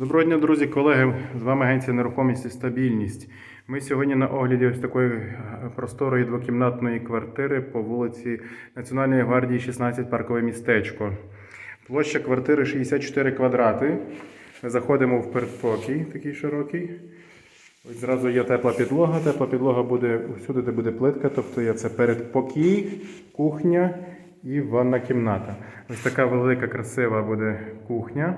Доброго дня, друзі, колеги. З вами агенція нерухомість і стабільність. Ми сьогодні на огляді ось такої е, просторої двокімнатної квартири по вулиці Національної гвардії 16 паркове містечко. Площа квартири 64 квадрати. Заходимо в передпокій, такий широкий. Ось зразу є тепла підлога. Тепла підлога буде всюди, де буде плитка, тобто є це передпокій, кухня і ванна кімната. Ось така велика, красива буде кухня.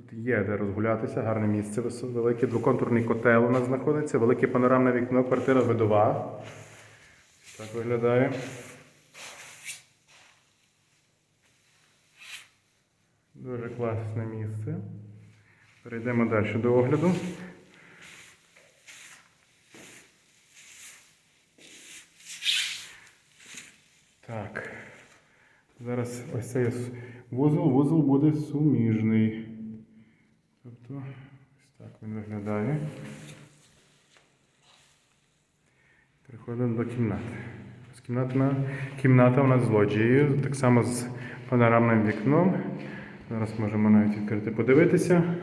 Тут є де розгулятися, гарне місце, великий двоконтурний котел у нас знаходиться, велике панорамне вікно, квартира видова. Так виглядає. Дуже класне місце. Перейдемо далі до огляду. Так. Зараз ось цей вузол, вузол буде суміжний. Тобто, ось так він виглядає. Переходимо до кімнати. Ось кімната у нас з лоджією, так само з панорамним вікном. Зараз можемо навіть відкрити подивитися.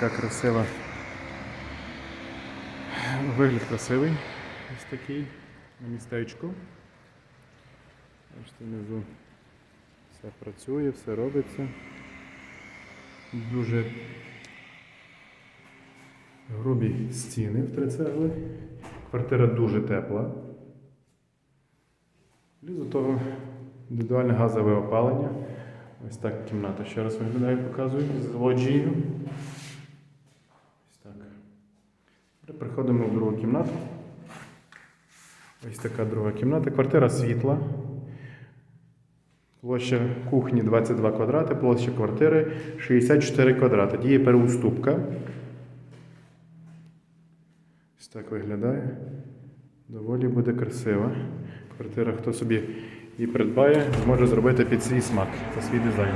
Така красива. Вигляд красивий. Ось такий на містечку. Бачите, внизу все працює, все робиться. Дуже грубі стіни в три цегли. Квартира дуже тепла. Плюс до того індивідуальне газове опалення. Ось так кімната ще раз виглядає, показую з лоджією. Ось так. Приходимо в другу кімнату. Ось така друга кімната. Квартира світла. Площа кухні 22 квадрати, площа квартири 64 квадрати. Діє переуступка. Ось так виглядає. Доволі буде красива. Квартира, хто собі її придбає, зможе зробити під свій смак та свій дизайн.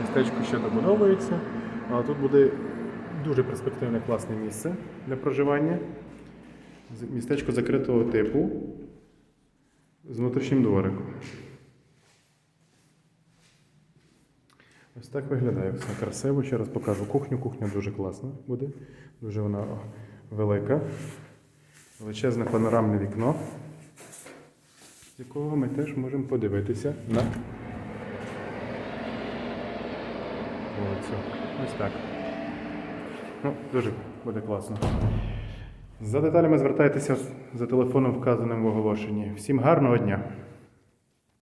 Містечко ще добудовується, але тут буде дуже перспективне класне місце для проживання. Містечко закритого типу з внутрішнім двориком. Ось так виглядає все красиво. Ще раз покажу кухню. Кухня дуже класна буде. Дуже вона велика. Величезне панорамне вікно, з якого ми теж можемо подивитися на вулицю. Ось так. Ну, дуже буде класно. За деталями звертайтеся за телефоном, вказаним в оголошенні. Всім гарного дня!